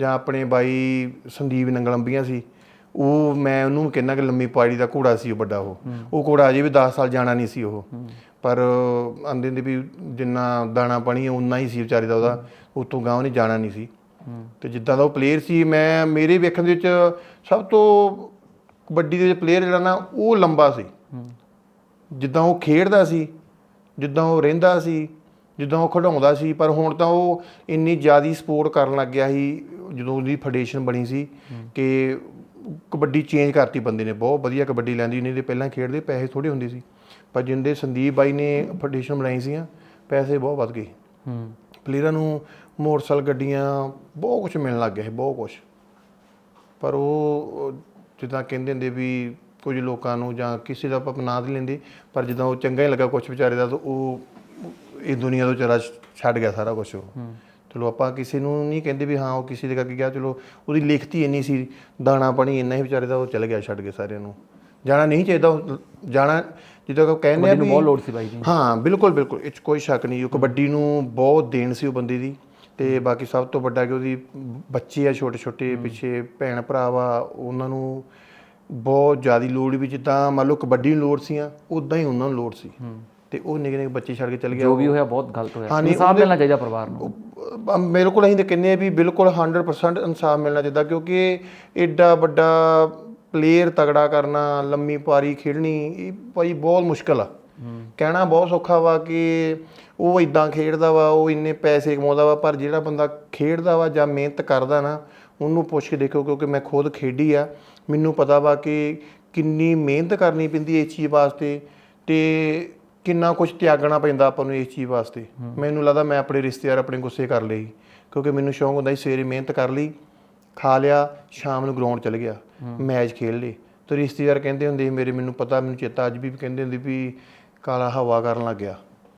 ਜਾਂ ਆਪਣੇ ਬਾਈ ਸੰਦੀਪ ਨੰਗਲੰਬੀਆਂ ਸੀ ਉਹ ਮੈਂ ਉਹਨੂੰ ਕਹਿੰਦਾ ਕਿ ਲੰਮੀ ਪਾੜੀ ਦਾ ਘੋੜਾ ਸੀ ਉਹ ਵੱਡਾ ਉਹ। ਉਹ ਘੋੜਾ ਅਜੇ ਵੀ 10 ਸਾਲ ਜਾਣਾ ਨਹੀਂ ਸੀ ਉਹ। ਪਰ ਆਂਦੇ ਨੇ ਵੀ ਜਿੰਨਾ ਦਾਣਾ ਪਾਣੀ ਉਨਾ ਹੀ ਸੀ ਵਿਚਾਰੇ ਦਾ ਉਹਦਾ। ਉਤੋਂ ਗਾਂਵ ਨਹੀਂ ਜਾਣਾ ਨਹੀਂ ਸੀ। ਤੇ ਜਿੱਦਾਂ ਦਾ ਉਹ ਪਲੇਅਰ ਸੀ ਮੈਂ ਮੇਰੇ ਵੇਖਣ ਦੇ ਵਿੱਚ ਸਭ ਤੋਂ ਕਬੱਡੀ ਦੇ ਪਲੇਅਰ ਜਿਹੜਾ ਨਾ ਉਹ ਲੰਬਾ ਸੀ। ਜਿੱਦਾਂ ਉਹ ਖੇਡਦਾ ਸੀ ਜਿੱਦਾਂ ਉਹ ਰਹਿੰਦਾ ਸੀ ਜਿੱਦਾਂ ਉਹ ਖਿਡਾਉਂਦਾ ਸੀ ਪਰ ਹੁਣ ਤਾਂ ਉਹ ਇੰਨੀ ਜ਼ਿਆਦੀ ਸਪੋਰਟ ਕਰਨ ਲੱਗ ਗਿਆ ਸੀ ਜਦੋਂ ਉਹਦੀ ਫੈਡਰੇਸ਼ਨ ਬਣੀ ਸੀ ਕਿ ਕਬੱਡੀ ਚੇਂਜ ਕਰਤੀ ਬੰਦੇ ਨੇ ਬਹੁਤ ਵਧੀਆ ਕਬੱਡੀ ਲੈਂਦੀ ਨਹੀਂ ਤੇ ਪਹਿਲਾਂ ਖੇਡਦੇ ਪੈਸੇ ਥੋੜੇ ਹੁੰਦੇ ਸੀ ਪਰ ਜਿੰਦੇ ਸੰਦੀਪ ਬਾਈ ਨੇ ਫੈਡਰੇਸ਼ਨ ਬਣਾਈ ਸੀਆਂ ਪੈਸੇ ਬਹੁਤ ਵੱਧ ਗਏ। ਹੂੰ। ਪਲੇਅਰਾਂ ਨੂੰ ਮੋਟਰਸਾਈਕਲ ਗੱਡੀਆਂ ਬਹੁਤ ਕੁਝ ਮਿਲਣ ਲੱਗ ਗਿਆ ਸੀ ਬਹੁਤ ਕੁਝ ਪਰ ਉਹ ਉਹ ਜਿੱਦਾਂ ਕਹਿੰਦੇ ਹੁੰਦੇ ਵੀ ਕੁਝ ਲੋਕਾਂ ਨੂੰ ਜਾਂ ਕਿਸੇ ਦਾ ਆਪਾਂ ਨਾਂ ਨਹੀਂ ਲੈਂਦੇ ਪਰ ਜਦੋਂ ਉਹ ਚੰਗਾ ਹੀ ਲੱਗਾ ਕੁਝ ਵਿਚਾਰੇ ਦਾ ਤਾਂ ਉਹ ਇਹ ਦੁਨੀਆ ਤੋਂ ਚਰਾ ਛੱਡ ਗਿਆ ਸਾਰਾ ਕੁਝ ਉਹ। ਚਲੋ ਆਪਾਂ ਕਿਸੇ ਨੂੰ ਨਹੀਂ ਕਹਿੰਦੇ ਵੀ ਹਾਂ ਉਹ ਕਿਸੇ ਦੇ ਕਰਕੇ ਗਿਆ ਚਲੋ ਉਹਦੀ ਲਿਖਤੀ ਇੰਨੀ ਸੀ ਦਾਣਾ ਪਾਣੀ ਇੰਨਾ ਹੀ ਵਿਚਾਰੇ ਦਾ ਉਹ ਚਲ ਗਿਆ ਛੱਡ ਕੇ ਸਾਰਿਆਂ ਨੂੰ। ਜਾਣਾ ਨਹੀਂ ਚਾਹੀਦਾ ਜਾਣਾ ਜਿੱਦਾਂ ਕਿ ਕਹਿੰਦੇ ਆ ਵੀ ਬਹੁਤ ਲੋੜ ਸੀ ਬਾਈ ਜੀ। ਹਾਂ ਬਿਲਕੁਲ ਬਿਲਕੁਲ ਇਹ 'ਚ ਕੋਈ ਸ਼ੱਕ ਨਹੀਂ। ਉਹ ਕਬੱਡੀ ਨੂੰ ਬਹੁਤ ਦੇਣ ਸੀ ਉਹ ਬੰਦੇ ਦੀ ਤੇ ਬਾਕੀ ਸਭ ਤੋਂ ਵੱਡਾ ਕਿ ਉਹਦੀ ਬੱਚੇ ਆ ਛੋਟੇ ਛੋਟੇ ਪਿੱਛੇ ਭੈਣ ਭਰਾ ਵਾ ਉਹਨਾਂ ਨੂੰ ਬਹੁਤ ਜ਼ਿਆਦੀ ਲੋੜ ਵੀ ਜਿੱਦਾਂ ਮੰਨ ਲਓ ਕਬੱਡੀ ਨੂੰ ਲੋੜ ਸੀਆਂ ਉਦਾਂ ਹੀ ਉਹਨਾਂ ਨੂੰ ਲੋੜ ਸੀ। ਤੇ ਉਹ ਨਿੱਕੇ ਨਿੱਕੇ ਬੱਚੇ ਛੱਡ ਕੇ ਚਲ ਗਿਆ ਜੋ ਵੀ ਹੋਇਆ ਬਹੁਤ ਗਲਤ ਹੋਇਆ। ਇਨਸਾਫ ਮਿਲਣਾ ਚਾਹੀਦਾ ਪਰਿਵਾਰ ਨੂੰ। ਮੇਰੇ ਕੋਲ ਅਸੀਂ ਤਾਂ ਕਹਿੰਦੇ ਆ ਵੀ ਬਿਲਕੁਲ 100% ਇਨਸਾਫ ਮਿਲਣਾ ਚਾਹੀਦਾ ਕਿਉਂਕਿ ਐਡਾ ਵੱਡਾ ਪਲੇਅਰ ਤਗੜਾ ਕਰਨਾ ਲੰਮੀ ਪਾਰੀ ਖੇਡਣੀ ਇਹ ਭਾਈ ਬਹੁਤ ਮੁਸ਼ਕਲ ਆ। ਕਹਿਣਾ ਬਹੁਤ ਸੌਖਾ ਵਾ ਕਿ ਉਹ ਇਦਾਂ ਖੇਡਦਾ ਵਾ ਉਹ ਇੰਨੇ ਪੈਸੇ ਕਮਾਉਂਦਾ ਵਾ ਪਰ ਜਿਹੜਾ ਬੰਦਾ ਖੇਡਦਾ ਵਾ ਜਾਂ ਮਿਹਨਤ ਕਰਦਾ ਨਾ ਉਹਨੂੰ ਪੁੱਛ ਕੇ ਦੇਖੋ ਕਿਉਂਕਿ ਮੈਂ ਖੁਦ ਖੇਡੀ ਆ। ਮੈਨੂੰ ਪਤਾ ਵਾ ਕਿ ਕਿੰਨੀ ਮਿਹਨਤ ਕਰਨੀ ਪੈਂਦੀ ਇਸ ਚੀਜ਼ ਵਾਸਤੇ ਤੇ ਕਿੰਨਾ ਕੁਝ ਤਿਆਗਣਾ ਪੈਂਦਾ ਆਪਾਂ ਨੂੰ ਇਸ ਚੀਜ਼ ਵਾਸਤੇ। ਮੈਨੂੰ ਲੱਗਦਾ ਮੈਂ ਆਪਣੇ ਰਿਸ਼ਤੇਦਾਰ ਆਪਣੇ ਗੁੱਸੇ ਕਰ ਲਈ ਕਿਉਂਕਿ ਮੈਨੂੰ ਸ਼ੌਂਕ ਹੁੰਦਾ ਸੀ ਸਵੇਰੇ ਮਿਹਨਤ ਕਰ ਲਈ, ਖਾ ਲਿਆ, ਸ਼ਾਮ ਨੂੰ ਗਰਾਊਂਡ ਚਲ ਗਿਆ, ਮੈਚ ਖੇਡ ਲਈ ਤੇ ਰਿਸ਼ਤੇਦਾਰ ਕਹਿੰਦੇ ਹੁੰਦੇ ਸੀ ਮੇਰੇ, ਮੈਨੂੰ ਪਤਾ, ਮੈਨੂੰ ਚੇਤਾ ਅੱਜ ਵੀ ਕਹਿੰਦੇ ਹੁੰਦੇ ਵੀ ਕਾਲਾ ਹਵਾ ਕਰਨ ਲੱਗ ਗਿਆ।